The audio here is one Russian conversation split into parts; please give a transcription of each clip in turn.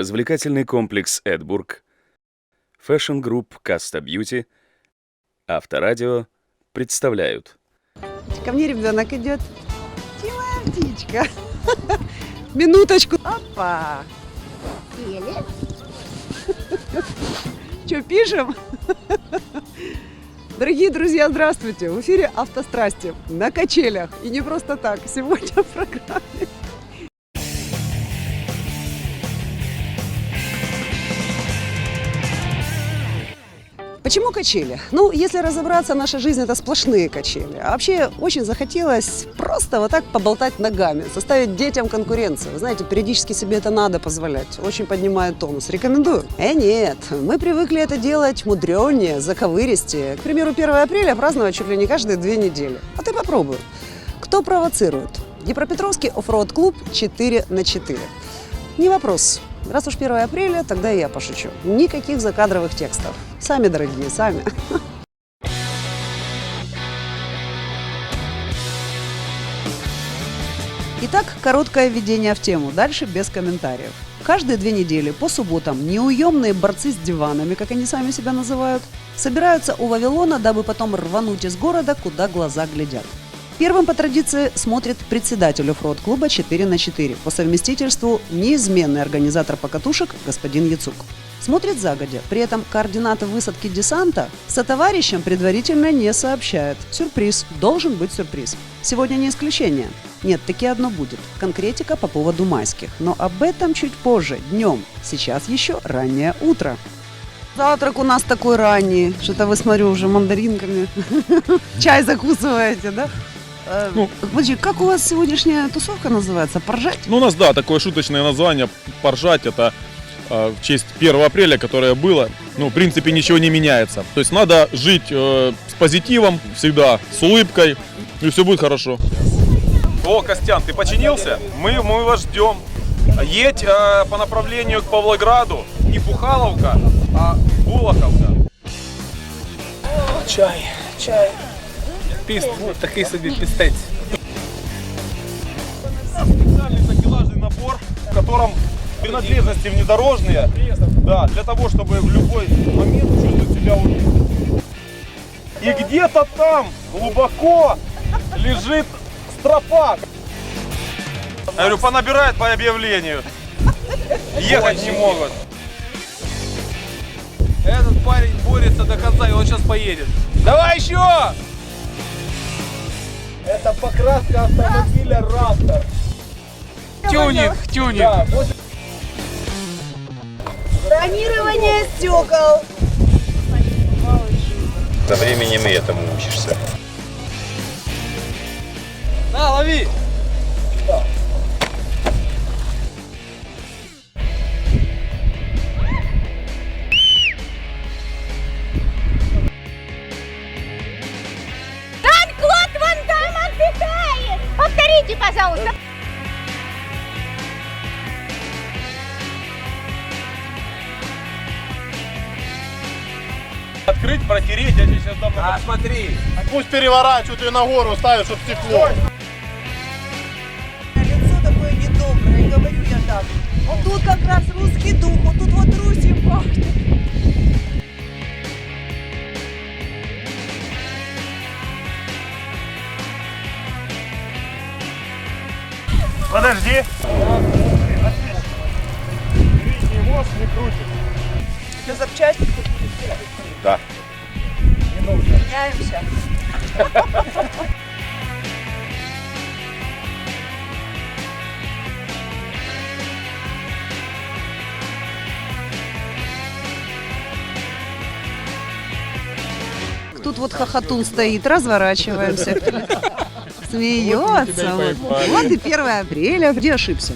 Развлекательный комплекс «Эдбург», фэшн-групп «Каста Бьюти», Авторадио представляют. Ко мне ребенок идет. Птичка. Минуточку. Опа. Что, пишем? Дорогие друзья, здравствуйте! В эфире «Автострасти» на качелях. И не просто так. Сегодня в программе Почему качели? Ну, если разобраться, наша жизнь это сплошные качели. А вообще очень захотелось просто вот так поболтать ногами, составить детям конкуренцию. Вы знаете, периодически себе это надо позволять. Очень поднимает тонус. Рекомендую. Э, нет, мы привыкли это делать мудренее, заковыристее. К примеру, 1 апреля праздновать чуть ли не каждые две недели. А ты попробуй. Кто провоцирует? Днепропетровский оффроуд клуб 4 на 4. Не вопрос. Раз уж 1 апреля, тогда и я пошучу. Никаких закадровых текстов. Сами, дорогие, сами. Итак, короткое введение в тему. Дальше без комментариев. Каждые две недели по субботам неуемные борцы с диванами, как они сами себя называют, собираются у Вавилона, дабы потом рвануть из города, куда глаза глядят. Первым по традиции смотрит председатель оффроуд клуба 4 на 4 по совместительству неизменный организатор покатушек господин Яцук. Смотрит загодя, при этом координаты высадки десанта со товарищем предварительно не сообщает. Сюрприз, должен быть сюрприз. Сегодня не исключение. Нет, таки одно будет. Конкретика по поводу майских. Но об этом чуть позже, днем. Сейчас еще раннее утро. Завтрак у нас такой ранний. Что-то вы, смотрю, уже мандаринками. Чай закусываете, да? Э, Ну. Подожди, как у вас сегодняшняя тусовка называется? Поржать? Ну, у нас, да, такое шуточное название «Поржать» — это э, в честь 1 апреля, которое было. Ну, в принципе, ничего не меняется. То есть надо жить э, с позитивом всегда, с улыбкой, и все будет хорошо. О, Костян, ты починился? Мы, мы вас ждем. Едь э, по направлению к Павлограду, не Пухаловка, а Булаховка. Чай, чай Піст, от такий собі пістець. специальный такелажный набор, в котором принадлежности внедорожные, да, для того, чтобы в любой момент чувствовать себя уверенно. И где-то там глубоко лежит стропа. Я говорю, понабирает по объявлению. Ехать не могут. Этот парень борется до конца, и он сейчас поедет. Давай еще! Это покраска автомобиля Раптор. Тюнинг, тюнинг. Да, Бронирование стекол. Со временем и этому учишься. На, лови! Пожалуйста. Открыть, протереть, я тебе сейчас дам. А, смотри. пусть переворачивают ее на гору, ставят, чтобы стекло. Лицо такое недоброе, говорю я так. Вот тут как раз русский дух, вот тут вот Русью пахнет. Подожди. Что запчасти? Да. Меняемся. Тут вот хохотун стоит, разворачиваемся. Смеется. Вот, вот и 1 апреля. Где ошибся?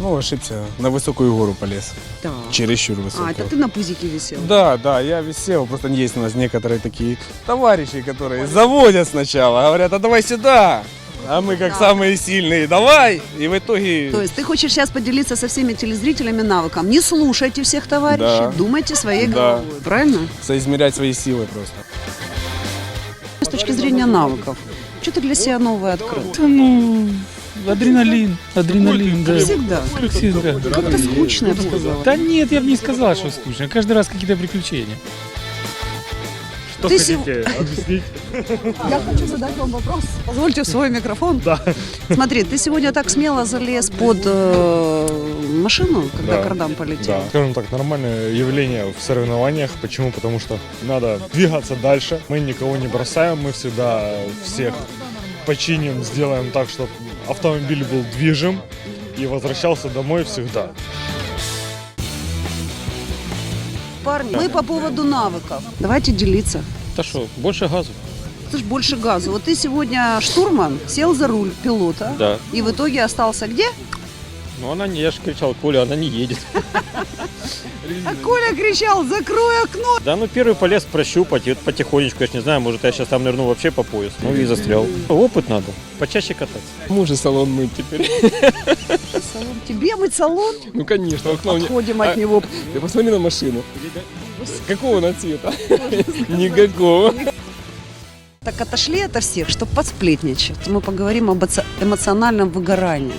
Ну, ошибся. На высокую гору полез. Так. Чересчур А, высокую. это ты на пузике висел? Да, да, я висел. Просто есть у нас некоторые такие товарищи, которые заводят сначала, говорят, а давай сюда. А мы как самые сильные, давай. И в итоге... То есть ты хочешь сейчас поделиться со всеми телезрителями навыком. Не слушайте всех товарищей, Да. думайте своей Да. головой. Правильно? соизмерять свои силы просто. С точки зрения навыков. Что ты для себя новое открыл? Да ну, Адреналин, адреналин, да. Всегда. Как всегда. Как-то скучно, я бы сказала. Да нет, я бы не сказал, что скучно. Каждый раз какие-то приключения. Ты сев- Я хочу задать вам вопрос. Позвольте в свой микрофон. Да. Смотри, ты сегодня так смело залез под э, машину, когда Да. кардам полетел. Скажем так, нормальное явление в соревнованиях. Почему? Потому что надо двигаться дальше. Мы никого не бросаем, мы всегда всех починим, сделаем так, чтобы автомобиль был движим и возвращался домой всегда. Парни, мы по поводу навыков. Давайте делиться. Да что, больше газу? Ты ж больше газу. Вот ты сегодня штурман, сел за руль пилота. Да. И в итоге остался где? Ну она не, я же кричал, Коля, она не едет. А Коля кричал, закрой окно. Да, ну первый полез прощупать, и вот потихонечку, я ж не знаю, может я сейчас там нырну вообще по пояс. Ну и застрял. Опыт надо, почаще кататься. Мужа салон мыть теперь. Салон. Тебе мыть салон? Ну, конечно, окно не... Отходим от А- него. Ты посмотри на машину. Какого она цвета? Никакого. Так отошли от всех, чтобы подсплетничать. Мы поговорим об эмоциональном выгорании.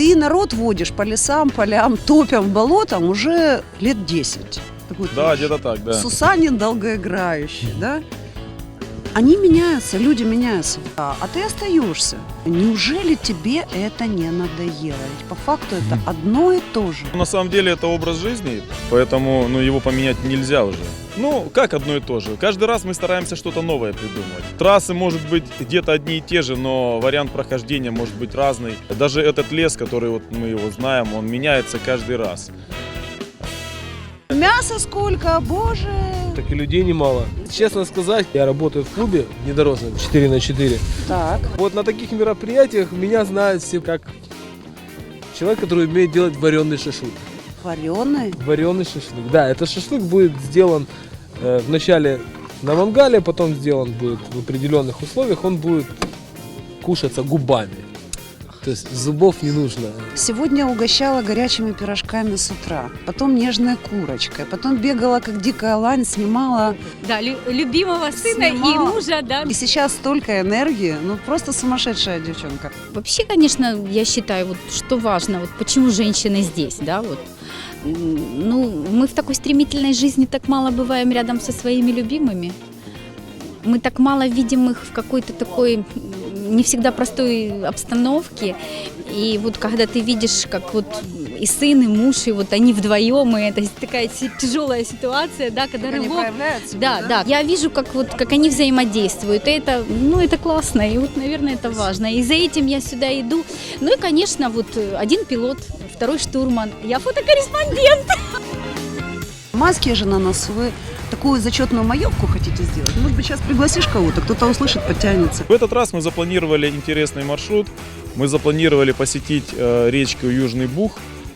Ты народ водишь по лесам, полям, топям, болотам уже лет 10. Такой Да, где-то так, да. Сусанин долгоиграющий, да? Они меняются, люди меняются. А, а ты остаешься. Неужели тебе это не надоело? Ведь по факту это одно и то же. На самом деле это образ жизни, поэтому ну, его поменять нельзя уже. Ну, как одно и то же. Каждый раз мы стараемся что-то новое придумывать. Трассы, может быть, где-то одни и те же, но вариант прохождения может быть разный. Даже этот лес, который вот мы его знаем, он меняется каждый раз. Мяса сколько, боже! Так и людей немало. Честно сказать, я работаю в клубе внедорожном 4 на 4. Так. Вот на таких мероприятиях меня знают все как человек, который умеет делать вареный шашлык. Вареный? Вареный шашлык. Да, этот шашлык будет сделан э, вначале на мангале, потом сделан будет в определенных условиях, он будет кушаться губами. То есть зубов не нужно. Сегодня угощала горячими пирожками с утра, потом нежной курочкой, потом бегала как дикая лань, снимала. Да, лю- любимого сына и Снимала. мужа, да. И сейчас столько энергии, ну просто сумасшедшая девчонка. Вообще, конечно, я считаю, вот что важно, вот почему женщины здесь, да, вот. Ну, мы в такой стремительной жизни так мало бываем рядом со своими любимыми. Мы так мало видим их в какой-то такой не всегда простой обстановке. И вот когда ты видишь, как вот и сын, и муж, и вот они вдвоем, и это такая тяжелая ситуация, да, когда Как они рывок, проявляют себя, да, да, Я вижу, как вот как они взаимодействуют. И это, ну, это классно. И вот, наверное, это важно. И за этим я сюда иду. Ну и, конечно, вот один пилот, второй штурман. Я фотокорреспондент. Маски же на носу. Такую зачетную маевку хотите сделать? Может быть, сейчас пригласишь кого-то, кто-то услышит, подтянется. В этот раз мы запланировали интересный маршрут. Мы запланировали посетить э, речку Южный Бух.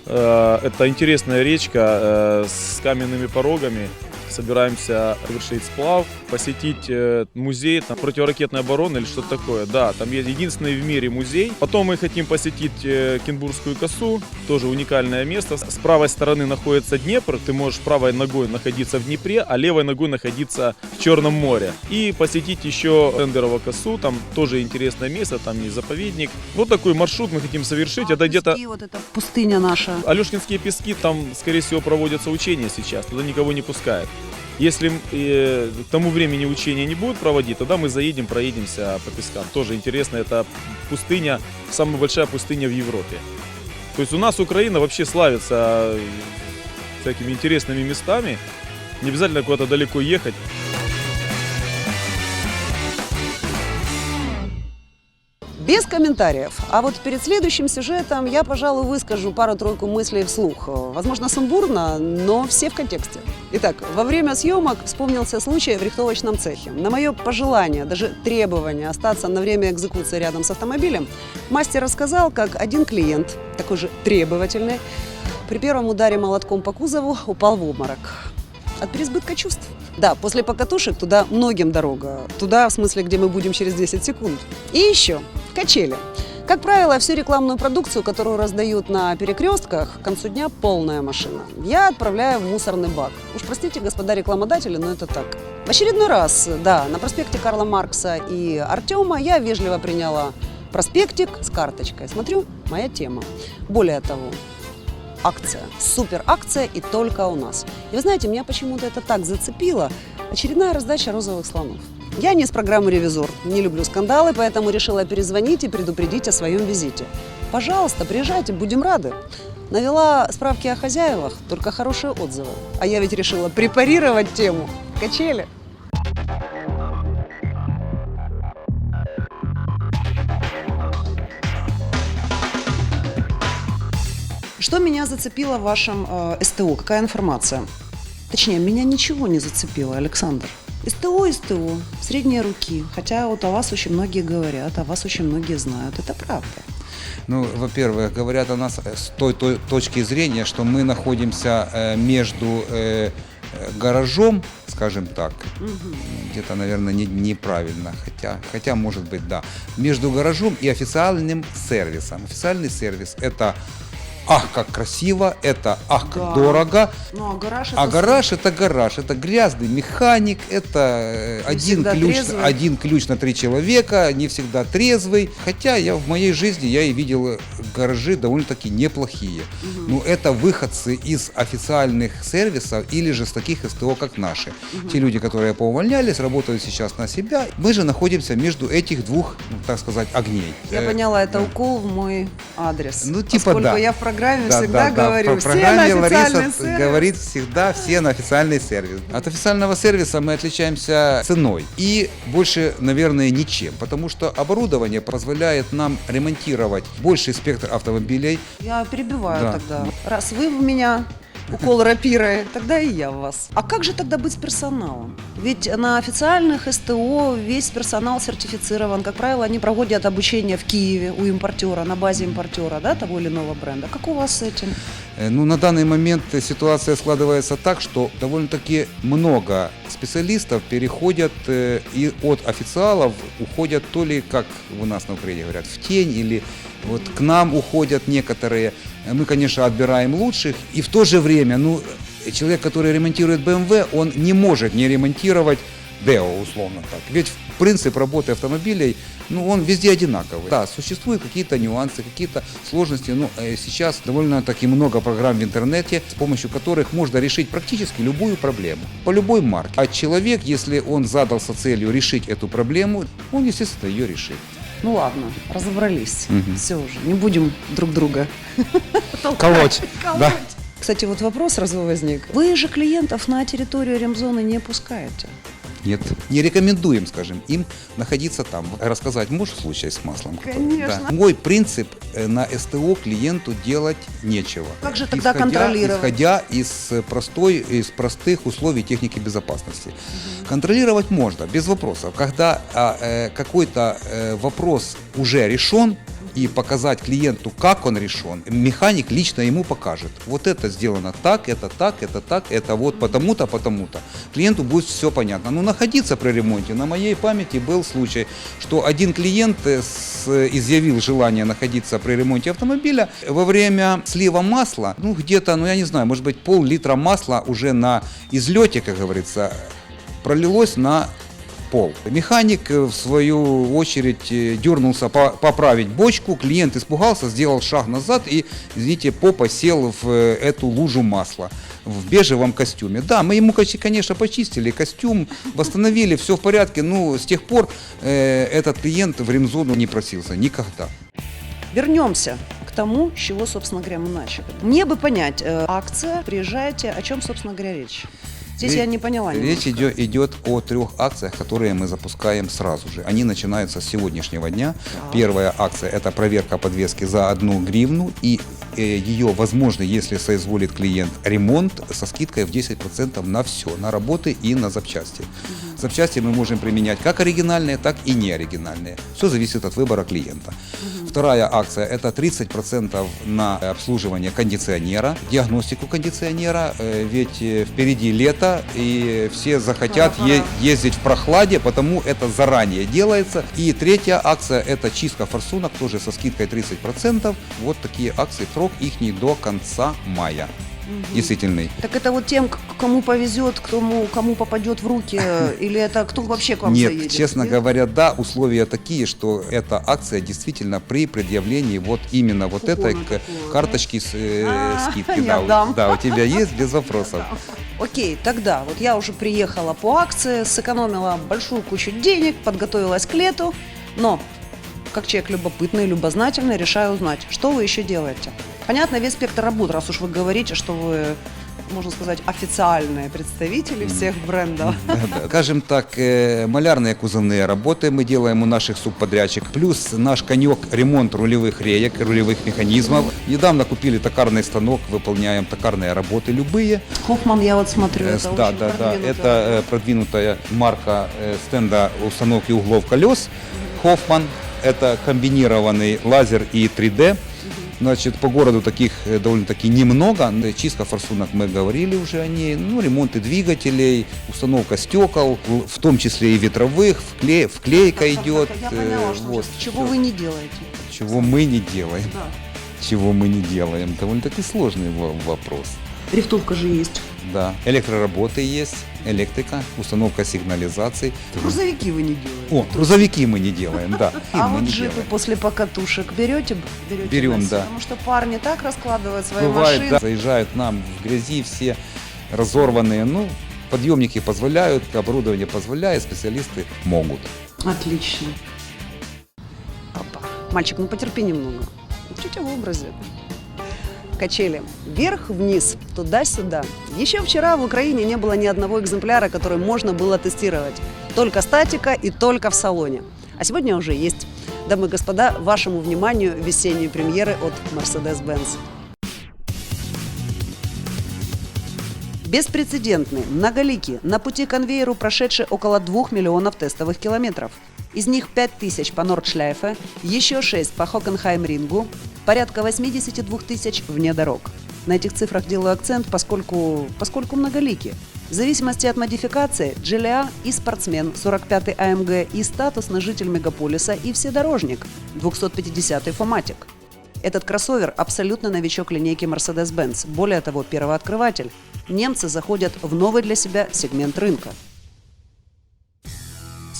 Э, это интересная речка э, с каменными порогами. Собираемся совершить сплав, посетить э, музей там, противоракетной обороны или что-то такое. Да, там есть единственный в мире музей. Потом мы хотим посетить э, Кенбургскую косу, тоже уникальное место. С правой стороны находится Днепр, ты можешь правой ногой находиться в Днепре, а левой ногой находиться в Черном море. И посетить еще Эндерово косу, там тоже интересное место, там есть заповедник. Вот такой маршрут мы хотим совершить. Это где-то вот эта пустыня наша. Алешкинские пески, там, скорее всего, проводятся учения сейчас, туда никого не пускают. Если э, к тому времени учения не будут проводить, тогда мы заедем, проедемся по пескам. Тоже интересно, это пустыня, самая большая пустыня в Европе. То есть у нас Украина вообще славится э, всякими интересными местами. Не обязательно куда-то далеко ехать. Без комментариев. А вот перед следующим сюжетом я, пожалуй, выскажу пару-тройку мыслей вслух. Возможно, сумбурно, но все в контексте. Итак, во время съемок вспомнился случай в рихтовочном цехе. На мое пожелание, даже требование остаться на время экзекуции рядом с автомобилем, мастер рассказал, как один клиент, такой же требовательный, при первом ударе молотком по кузову упал в обморок. От переизбытка чувств. Да, после покатушек туда многим дорога. Туда, в смысле, где мы будем через 10 секунд. И еще, качели. Как правило, всю рекламную продукцию, которую раздают на перекрестках, к концу дня полная машина. Я отправляю в мусорный бак. Уж простите, господа рекламодатели, но это так. В очередной раз, да, на проспекте Карла Маркса и Артема я вежливо приняла Проспектик с карточкой. Смотрю, моя тема. Более того, акция, супер акция и только у нас. И вы знаете, меня почему-то это так зацепило. Очередная раздача розовых слонов. Я не из программы «Ревизор», не люблю скандалы, поэтому решила перезвонить и предупредить о своем визите. Пожалуйста, приезжайте, будем рады. Навела справки о хозяевах, только хорошие отзывы. А я ведь решила препарировать тему. Качели. Что меня зацепило в вашем э, СТО? Какая информация? Точнее, меня ничего не зацепило, Александр. СТО, СТО, средние руки. Хотя вот о вас очень многие говорят, о вас очень многие знают. Это правда. Ну, во-первых, говорят о нас с той, той точки зрения, что мы находимся э, между э, э, гаражом, скажем так, где-то, наверное, не- неправильно, хотя, хотя, может быть, да, между гаражом и официальным сервисом. Официальный сервис – это ах, как красиво, это ах, как Да. дорого, Ну, а гараж а это гараж это гараж, это грязный механик, это э, один ключ, трезвый. один ключ на три человека, не всегда трезвый. Хотя я в моей жизни я и видел э, гаражи довольно-таки неплохие. Но это выходцы из официальных сервисов или же с таких СТО, как наши. Те люди, которые поувольнялись, работают сейчас на себя. Мы же находимся между этих двух, ну, так сказать, огней. Я Э, поняла, это да. укол в мой адрес. Ну, типа да. я в программе Да, всегда да, да. говорю, В все программе на официальный Лариса сервис. говорит всегда все на официальный сервис. От официального сервиса мы отличаемся ценой и больше, наверное, ничем, потому что оборудование позволяет нам ремонтировать больший спектр автомобилей. Я перебиваю Да. тогда. Раз вы в меня укол рапиры, тогда и я в вас. А как же тогда быть с персоналом? Ведь на официальных СТО весь персонал сертифицирован. Как правило, они проводят обучение в Киеве у импортера, на базе импортера, да, того или иного бренда. Как у вас с этим? Э, Ну, на данный момент ситуация складывается так, что довольно-таки много специалистов переходят э, и от официалов уходят то ли, как у нас на Украине говорят, в тень или вот к нам уходят некоторые. Э, Мы, конечно, отбираем лучших, и в то же время, ну, человек, который ремонтирует BMW, он не может не ремонтировать Део, условно так. Ведь принцип работы автомобилей, ну, он везде одинаковый. Да, существуют какие-то нюансы, какие-то сложности, но э, сейчас довольно-таки много программ в интернете, с помощью которых можно решить практически любую проблему, по любой марке. А человек, если он задался целью решить эту проблему, он, естественно, ее решит. Ну ладно, разобрались. Мгм. Все уже, не будем друг друга Колоть. Да. Кстати, вот вопрос сразу возник. Вы же клиентов на территорию ремзоны не пускаете. Нет, не рекомендуем, скажем, им находиться там. Рассказать можешь случай с маслом? Конечно. Да. Мой принцип э, на СТО клиенту делать нечего. Как же тогда Исходя- контролировать? Исходя из э, простой, из простых условий техники безопасности. Контролировать можно, без вопросов. Когда а, э, какой-то э, вопрос уже решен, и показать клиенту, как он решен, механик лично ему покажет. Вот это сделано так, это так, это так, это вот потому-то, потому-то. Клиенту будет все понятно. Но находиться при ремонте, на моей памяти был случай, что один клиент э, изъявил желание находиться при ремонте автомобиля во время слива масла, ну где-то, ну я не знаю, может быть пол-литра масла уже на излете, как говорится, пролилось на пол. Механик, э, в свою очередь, э, дернулся по- поправить бочку, клиент испугался, сделал шаг назад и, извините, попа сел в э, эту лужу масла в бежевом костюме. Да, мы ему, конечно, почистили костюм, восстановили, все в порядке, но с тех пор э, этот клиент в ремзону не просился никогда. Вернемся к тому, с чего, собственно говоря, мы начали. Мне бы понять, э, акция, приезжаете, о чем, собственно говоря, речь? Здесь Речь- я не поняла. Речь идет, идет о трех акциях, которые мы запускаем сразу же. Они начинаются с сегодняшнего дня. Первая акция – это проверка подвески за одну гривну и э, ее возможно, если соизволит клиент, ремонт со скидкой в 10% на все, на работы и на запчасти. Запчасти мы можем применять как оригинальные, так и неоригинальные. Все зависит от выбора клиента. Вторая акция – это 30% на обслуживание кондиционера, диагностику кондиционера, э, ведь э, впереди лето, и все захотят е- ездить в прохладе, потому это заранее делается. И третья акция – это чистка форсунок, тоже со скидкой 30%. Вот такие акции, срок их до конца мая. Действительный. Так это вот тем, кому повезет, кому, кому попадет в руки, э, или это кто вообще к вам Нет, заедет? честно Нет? говоря, да, условия такие, что эта акция действительно при предъявлении вот именно вот Купона этой да? карточки с э, А, скидки. у- да, у тебя есть без вопросов. Окей, тогда вот я уже приехала по акции, сэкономила большую кучу денег, подготовилась к лету, но как человек любопытный, любознательный, решаю узнать, что вы еще делаете. Понятно, весь спектр работ, раз уж вы говорите, что вы, можно сказать, официальные представители всех брендов. Скажем так, э, малярные кузовные работы мы делаем у наших субподрядчиков. Плюс наш конек ремонт рулевых реек, рулевых механизмов. Недавно купили токарный станок, выполняем токарные работы любые. Хоффман, я вот смотрю, Э, это да, очень да, да. продвинуто. Это э, продвинутая марка э, стенда установки углов колес. Хоффман. Это комбинированный лазер и 3D. Значит, по городу таких э, довольно-таки немного. Чистка форсунок мы говорили уже о ней. Ну, ремонты двигателей, установка стекол, в том числе и ветровых, вкле- вклейка идет. Я э, поняла, что вот, чего всё. вы не делаете. Чего мы не делаем. Да. Чего мы не делаем. Довольно-таки сложный во- вопрос. Рифтовка же есть. Да, электроработы есть, электрика, установка сигнализаций. Грузовики вы не делаете. О, грузовики мы не делаем, да. А вот джипы после покатушек берете? берете Берем, да. Потому что парни так раскладывают свои Бывает, машины. да, заезжают нам в грязи все разорванные. Ну, подъемники позволяют, оборудование позволяет, специалисты могут. Отлично. Опа. Мальчик, ну потерпи немного. Чуть в образе. Качели. Вверх-вниз, туда-сюда. Еще вчера в Украине не было ни одного экземпляра, который можно было тестировать. Только статика и только в салоне. А сегодня уже есть. Дамы и господа, вашему вниманию весенние премьеры от Mercedes-Benz. Беспрецедентный, многоликий, на пути конвейеру прошедший около 2 миллионов тестовых километров. Из них 5 тысяч по Нордшляйфе, еще 6 по Хокенхайм-рингу, порядка 82 тысяч вне дорог. На этих цифрах делаю акцент, поскольку, поскольку многолики. В зависимости от модификации, GLA и спортсмен 45 AMG и статусный житель мегаполиса и вседорожник 250 Фоматик. Этот кроссовер абсолютно новичок линейки Mercedes-Benz. Более того, первооткрыватель. Немцы заходят в новый для себя сегмент рынка.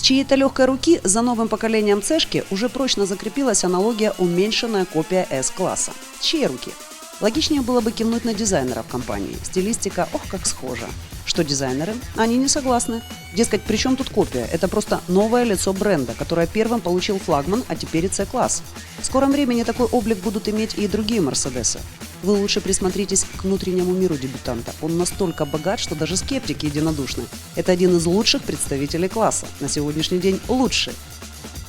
Чьей-то легкой руки за новым поколением цешки уже прочно закрепилась аналогия уменьшенная копия S-класса. Чьей руки? Логичнее было бы кивнуть на дизайнеров компании. Стилистика, ох, как схожа. Что дизайнеры? Они не согласны. Дескать, при чем тут копия? Это просто новое лицо бренда, которое первым получил флагман, а теперь и C-класс. В скором времени такой облик будут иметь и другие Мерседесы. Вы лучше присмотритесь к внутреннему миру дебютанта. Он настолько богат, что даже скептики единодушны. Это один из лучших представителей класса. На сегодняшний день лучший.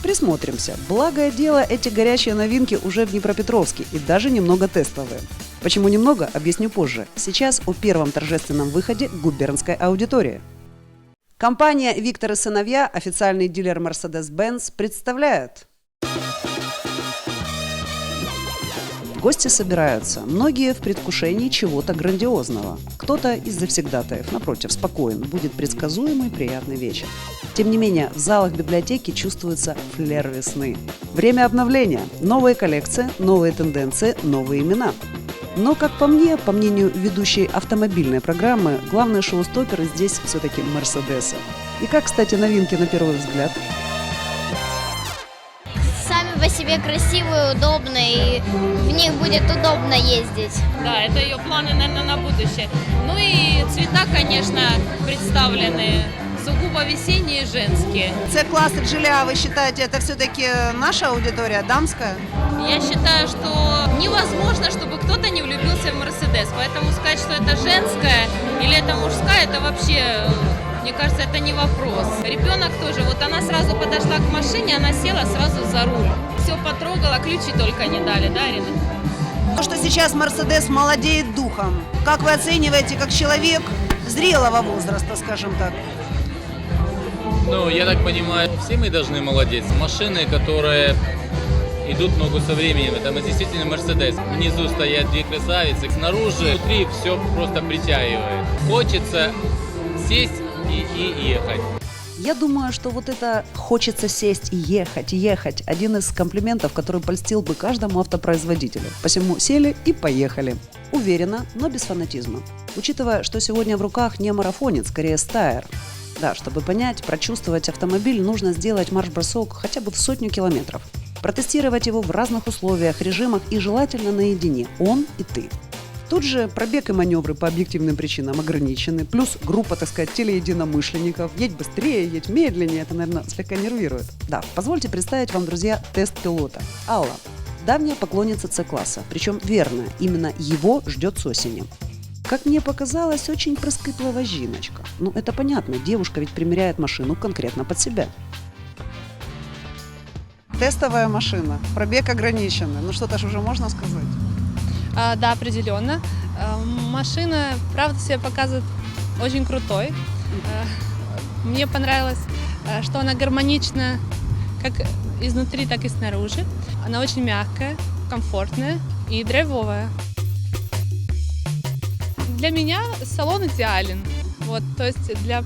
Присмотримся. Благое дело, эти горячие новинки уже в Днепропетровске и даже немного тестовые. Почему немного, объясню позже. Сейчас о первом торжественном выходе губернской аудитории. Компания «Виктор и сыновья», официальный дилер Mercedes-Benz, представляет Гости собираются, многие в предвкушении чего-то грандиозного. Кто-то из завсегдатаев, напротив, спокоен, будет предсказуемый приятный вечер. Тем не менее, в залах библиотеки чувствуется флер весны. Время обновления, новые коллекции, новые тенденции, новые имена. Но, как по мне, по мнению ведущей автомобильной программы, главные шоу-стоперы здесь все-таки Мерседесы. И как, кстати, новинки на первый взгляд? Себе красивые, удобные, и в них будет удобно ездить. Да, это ее планы, наверное, на будущее. Ну и цвета, конечно, представлены сугубо весенние и женские. С-класс Джиля, вы считаете, это все-таки наша аудитория, дамская? Я считаю, что невозможно, чтобы кто-то не влюбился в Мерседес. Поэтому сказать, что это женская или это мужская, это вообще, мне кажется, это не вопрос. Ребенок тоже, вот она сразу подошла к машине, она села сразу за руль. Все потрогала, ключи только не дали, да, Ирина? То, что сейчас Мерседес молодеет духом. Как вы оцениваете, как человек зрелого возраста, скажем так? Ну, я так понимаю, все мы должны молодеть. Машины, которые идут ногу со временем, это мы действительно Мерседес. Внизу стоят две красавицы, снаружи, внутри все просто притягивает. Хочется сесть и, и ехать. Я думаю, что вот это «хочется сесть и ехать, ехать» – один из комплиментов, который польстил бы каждому автопроизводителю. Посему сели и поехали. Уверенно, но без фанатизма. Учитывая, что сегодня в руках не марафонец, скорее стайер. Да, чтобы понять, прочувствовать автомобиль, нужно сделать марш-бросок хотя бы в сотню километров. Протестировать его в разных условиях, режимах и желательно наедине, он и ты. Тут же пробег и маневры по объективным причинам ограничены, плюс группа, так сказать, телеединомышленников. Едь быстрее, едь медленнее, это, наверное, слегка нервирует. Да, позвольте представить вам, друзья, тест пилота. Алла, давняя поклонница С-класса, причем верная, именно его ждет с осени. Как мне показалось, очень прыскытлая жиночка. Ну, это понятно, девушка ведь примеряет машину конкретно под себя. Тестовая машина, пробег ограниченный. Ну что-то же уже можно сказать. А, да, определенно. А, машина, правда, себя показывает очень крутой. А, мне понравилось, что она гармонична как изнутри, так и снаружи. Она очень мягкая, комфортная и драйвовая. Для меня салон идеален. Вот, то есть для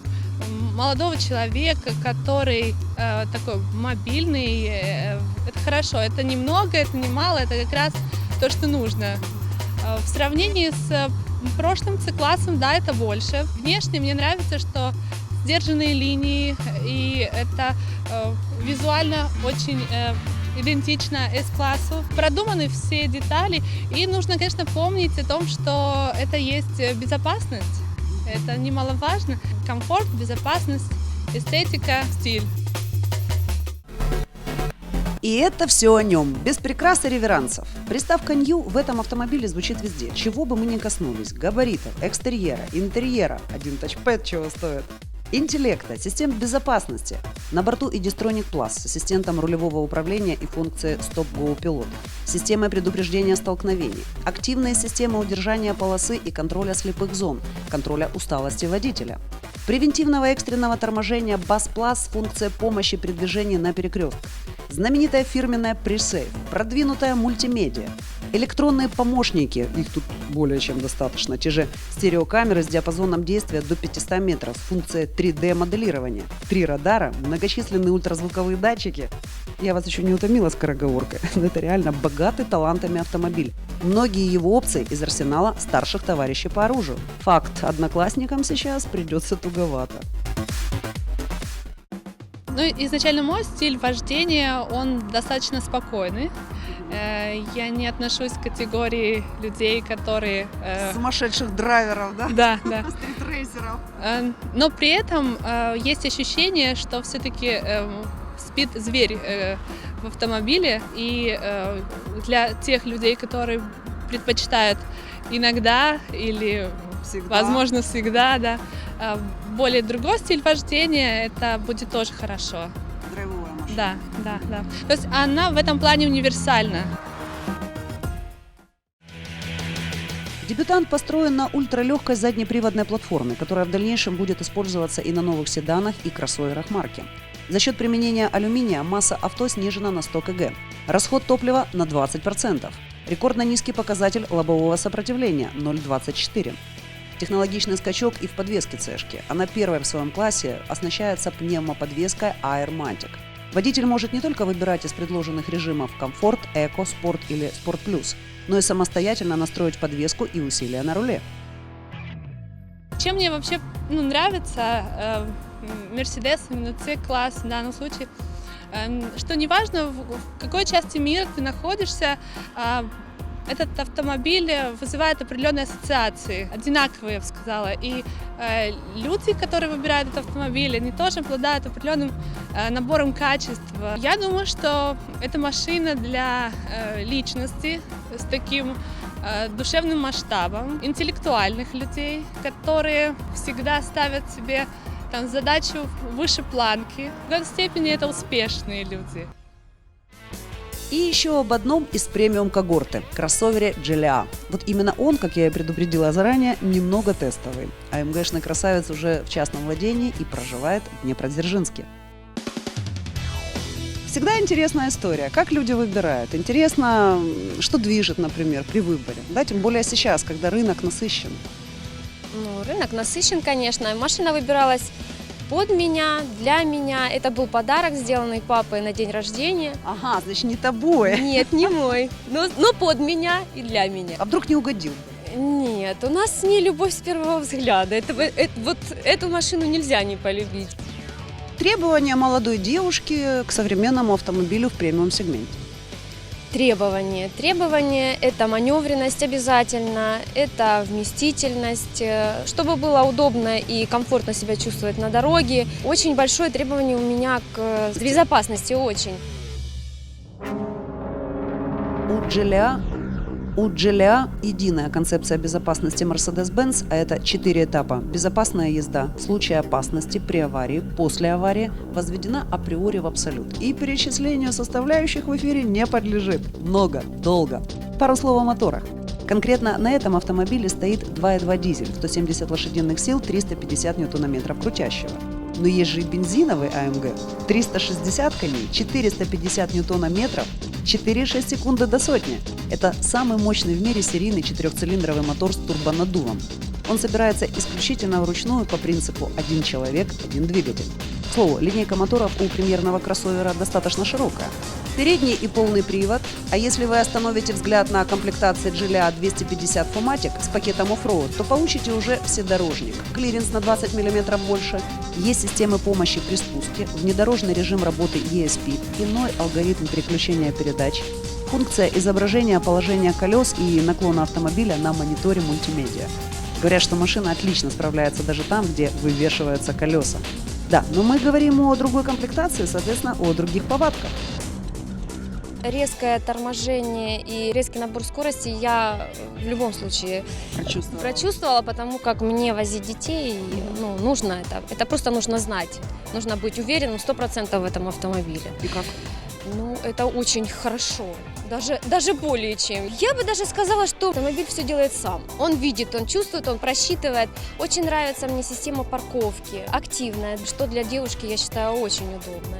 молодого человека, который э, такой мобильный, э, это хорошо. Это немного, это немало, это как раз то, что нужно. Э, В сравнении с э, прошлым C-классом, да, это больше. Внешне мне нравится, что сдержанные линии, и это э, визуально очень э, идентично S-классу. Продуманы все детали, и нужно, конечно, помнить о том, что это есть э, безопасность. Это немаловажно. Комфорт, безопасность, эстетика, стиль. И это все о нем, без прикрас и реверансов. Приставка «Нью» в этом автомобиле звучит везде, чего бы мы ни коснулись. Габаритов, экстерьера, интерьера, один тачпэд чего стоит. Интеллекта, систем безопасности. На борту и Distronic Plus с ассистентом рулевого управления и функцией Stop Go Pilot. Системой предупреждения столкновений. Активная система удержания полосы и контроля слепых зон. Контроля усталости водителя. Превентивного экстренного торможения BAS Plus функция помощи при движении на перекрестках. Знаменитая фирменная пресейф, продвинутая мультимедиа, электронные помощники, их тут более чем достаточно, те же стереокамеры с диапазоном действия до 500 метров, функция 3D-моделирования, три радара, многочисленные ультразвуковые датчики. Я вас еще не утомила скороговоркой, но это реально богатый талантами автомобиль. Многие его опции из арсенала старших товарищей по оружию. Факт, одноклассникам сейчас придется туговато. Ну, изначально мой стиль вождения, он достаточно спокойный. Э, Я не отношусь к категории людей, которые... э, Сумасшедших драйверов, да? Да, да. Стритрейсеров. Э, Но при этом есть ощущение, что все-таки спит зверь в автомобиле. И для тех людей, которые предпочитают иногда или, Всегда. возможно, всегда, да, более другой стиль вождения, это будет тоже хорошо. Драйвовая машина. Да, да, да. То есть она в этом плане универсальна. Дебютант построен на ультралегкой заднеприводной платформе, которая в дальнейшем будет использоваться и на новых седанах и кроссоверах марки. За счет применения алюминия масса авто снижена на 100 кг. Расход топлива на 20%. Рекордно низкий показатель лобового сопротивления – 0,24. Технологичный скачок и в подвеске цешки. Она первая в своем классе оснащается пневмоподвеской Airmatic. Водитель может не только выбирать из предложенных режимов комфорт, эко, спорт или спорт плюс, но и самостоятельно настроить подвеску и усилия на руле. Чем мне вообще ну, нравится э, Мерседес, именно C-класс в данном случае, эм, что неважно, в, какой части мира ты находишься, а, этот автомобиль вызывает определенные ассоциации, одинаковые, я бы сказала. И э, люди, которые выбирают этот автомобиль, они тоже обладают определенным э, набором качеств. Я думаю, что это машина для э, личности с таким э, душевным масштабом, интеллектуальных людей, которые всегда ставят себе там, задачу выше планки. В какой-то степени это успешные люди. И еще об одном из премиум когорты – кроссовере GLA. Вот именно он, как я и предупредила заранее, немного тестовый. А МГшный красавец уже в частном владении и проживает в Днепродзержинске. Всегда интересная история, как люди выбирают. Интересно, что движет, например, при выборе. Да, тем более сейчас, когда рынок насыщен. Ну, рынок насыщен, конечно. Машина выбиралась под меня, для меня. Это был подарок, сделанный папой на день рождения. Ага, значит, не тобой. Нет, не мой, но, но под меня и для меня. А вдруг не угодил? Нет, у нас с ней любовь с первого взгляда. Это, это- вот эту машину нельзя не полюбить. Требования молодой девушки к современному автомобилю в премиум-сегменте. Требования. Требования – это маневренность обязательно, это вместительность, э, чтобы было удобно и комфортно себя чувствовать на дороге. Очень большое требование у меня к э, безопасности, очень. У GLA, у GLA единая концепция безопасности Mercedes-Benz, а это четыре этапа. Безопасная езда в случае опасности, при аварии, после аварии возведена априори в абсолют. И перечислению составляющих в эфире не подлежит. Много, долго. Пару слов о моторах. Конкретно на этом автомобиле стоит 2.2 дизель, 170 лошадиных сил, 350 ньютонометров крутящего. Но есть же и бензиновый АМГ. 360 коней, 450 ньютонометров, 4,6 секунды до сотни. Это самый мощный в мире серийный четырехцилиндровый мотор с турбонаддувом. Он собирается исключительно вручную по принципу «один человек, один двигатель». К слову, линейка моторов у премьерного кроссовера достаточно широкая. Передний и полный привод, а если вы остановите взгляд на комплектации GLA 250 Fumatic с пакетом Offroad, то получите уже вседорожник, клиренс на 20 мм больше, есть системы помощи при спуске, внедорожный режим работы ESP, иной алгоритм переключения передач, функция изображения положения колес и наклона автомобиля на мониторе мультимедиа. Говорят, что машина отлично справляется даже там, где вывешиваются колеса. Да, но мы говорим о другой комплектации, соответственно, о других повадках. Резкое торможение и резкий набор скорости я в любом случае Прочувствовала. прочувствовала, потому как мне возить детей ну, нужно это. Это просто нужно знать. Нужно быть уверенным 100% в этом автомобиле. И как? Ну, это очень хорошо. Даже, даже более чем. Я бы даже сказала, что автомобиль все делает сам. Он видит, он чувствует, он просчитывает. Очень нравится мне система парковки, активная, что для девушки, я считаю, очень удобно.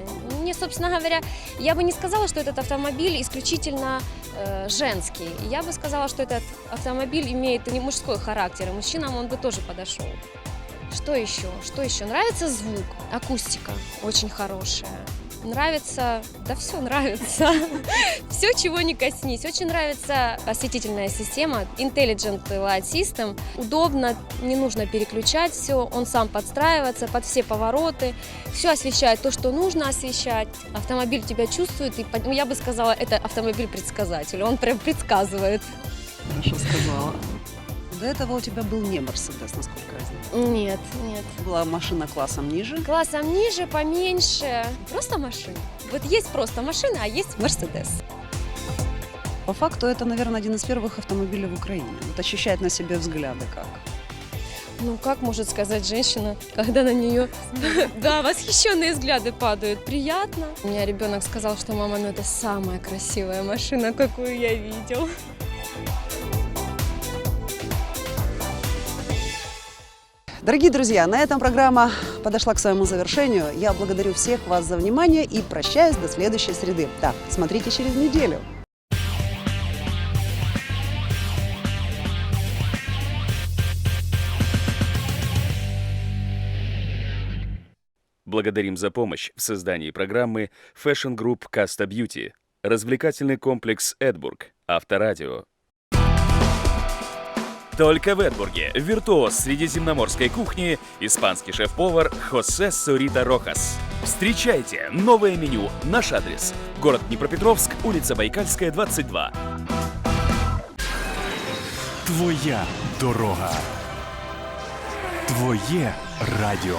Мне, собственно говоря, я бы не сказала, что этот автомобиль исключительно э, женский. Я бы сказала, что этот автомобиль имеет не мужской характер, и мужчинам он бы тоже подошел. Что еще? Что еще? Нравится звук, акустика очень хорошая. Нравится, да все нравится. все, чего не коснись. Очень нравится осветительная система Intelligent Light System. Удобно, не нужно переключать все, он сам подстраивается под все повороты, все освещает то, что нужно освещать. Автомобиль тебя чувствует, и ну, я бы сказала, это автомобиль-предсказатель, он прям предсказывает. Хорошо сказала. До этого у тебя был не Мерседес, насколько я знаю. Нет, нет. Была машина классом ниже. Классом ниже, поменьше. Просто машина. Вот есть просто машина, а есть Мерседес. По факту это, наверное, один из первых автомобилей в Украине. Вот ощущать на себе взгляды как. Ну, как может сказать женщина, когда на нее, да, восхищенные взгляды падают? Приятно. У меня ребенок сказал, что мама, ну это самая красивая машина, какую я видел. Дорогие друзья, на этом программа подошла к своему завершению. Я благодарю всех вас за внимание и прощаюсь до следующей среды. Да, смотрите через неделю. Благодарим за помощь в создании программы Fashion Group Casta Beauty, развлекательный комплекс Эдбург, Авторадио. Только в Эдбурге виртуоз средиземноморской кухни, испанский шеф-повар Хосе Сорита Рохас. Встречайте новое меню, наш адрес. Город Днепропетровск, улица Байкальская, 22. Твоя дорога. Твоє радіо.